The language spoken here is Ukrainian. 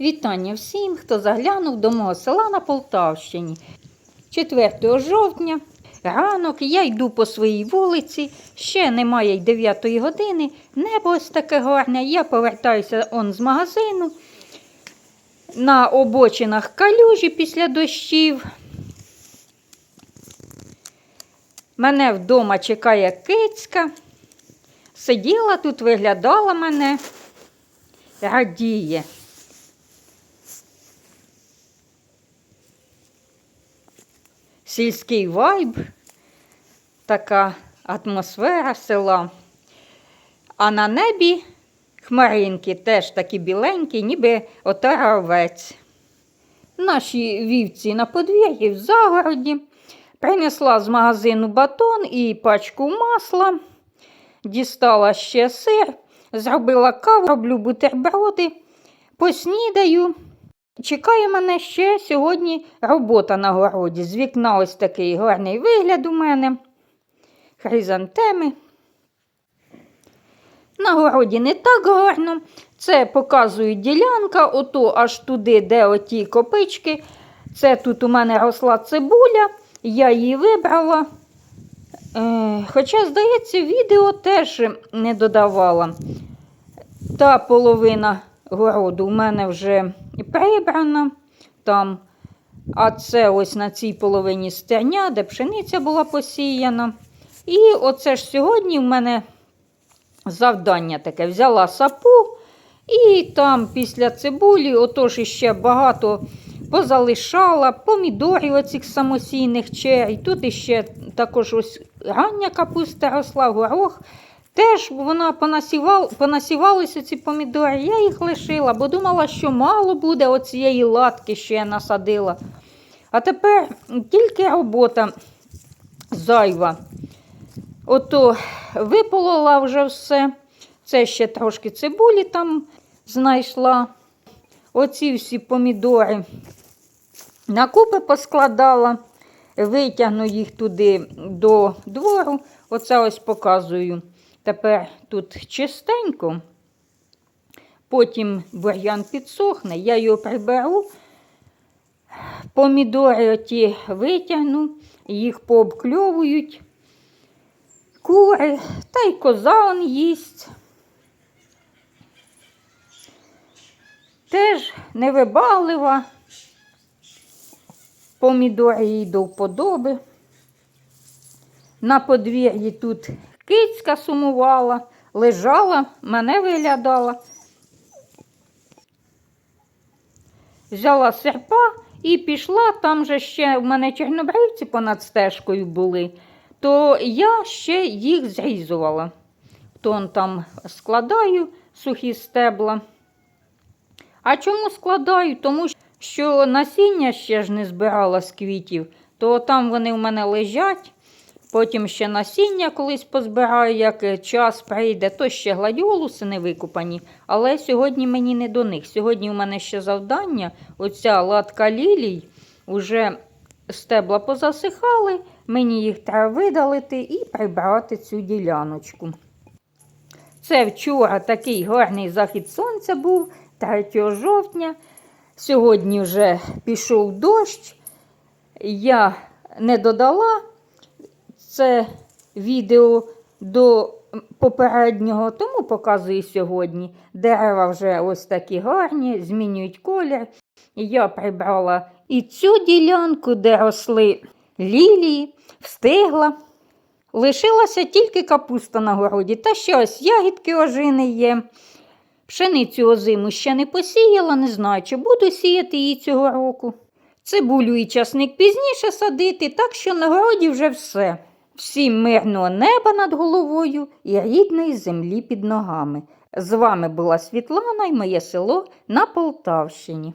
Вітання всім, хто заглянув до мого села на Полтавщині. 4 жовтня, ранок, я йду по своїй вулиці, ще немає й 9 години, небо ось таке гарне, я повертаюся он з магазину. На обочинах калюжі після дощів. Мене вдома чекає кицька. Сиділа тут, виглядала мене, радіє. Сільський вайб, така атмосфера села. А на небі хмаринки теж такі біленькі, ніби отаравець. Наші вівці на подвір'ї в загороді. Принесла з магазину батон і пачку масла, дістала ще сир, зробила каву, роблю бутерброди, поснідаю. Чекає мене ще сьогодні робота на городі. З вікна ось такий гарний вигляд у мене. Хризантеми. На городі не так гарно. Це показує ділянка, ото аж туди, де оті копички. Це тут у мене росла цибуля, я її вибрала. Е, хоча, здається, відео теж не додавала. Та половина городу у мене вже прибрана там. А це ось на цій половині стерня, де пшениця була посіяна. І оце ж сьогодні в мене завдання таке. Взяла сапу і там після цибулі, отож іще багато позалишала, помідорів оцих самосійних черй. Тут іще також ось рання капуста росла, горох. Теж вона понасівала, понасівалися ці помідори, я їх лишила, бо думала, що мало буде оцієї латки, що я насадила. А тепер тільки робота зайва. Ото виполола вже все. Це ще трошки цибулі там знайшла. Оці всі помідори на купи поскладала, витягну їх туди до двору. Оце ось показую. Тепер тут чистенько. Потім бур'ян підсохне, я його приберу. Помідори оті витягну, їх пообкльовують. Кури, та й коза он їсть. Теж невибаглива. Помідори їй до вподоби. На подвір'ї тут кицька сумувала, лежала, мене виглядала. Взяла серпа і пішла, там же ще в мене чорнобривці понад стежкою були, то я ще їх зрізувала. Тон там складаю сухі стебла. А чому складаю? Тому що насіння ще ж не збирала з квітів, то там вони в мене лежать. Потім ще насіння колись позбираю, як час прийде, то ще гладіолуси не викупані. Але сьогодні мені не до них. Сьогодні у мене ще завдання. Оця латка лілій, уже стебла позасихали, мені їх треба видалити і прибрати цю діляночку. Це вчора такий гарний захід сонця був 3 жовтня. Сьогодні вже пішов дощ. Я не додала це відео до попереднього, тому показую сьогодні. Дерева вже ось такі гарні, змінюють колір. Я прибрала і цю ділянку, де росли лілії, встигла. Лишилася тільки капуста на городі, та ще ось ягідки ожини є. Пшеницю озиму ще не посіяла, не знаю, чи буду сіяти її цього року. Цибулю і часник пізніше садити, так що на городі вже все. Всім мирного неба над головою і рідної землі під ногами. З вами була Світлана і моє село на Полтавщині.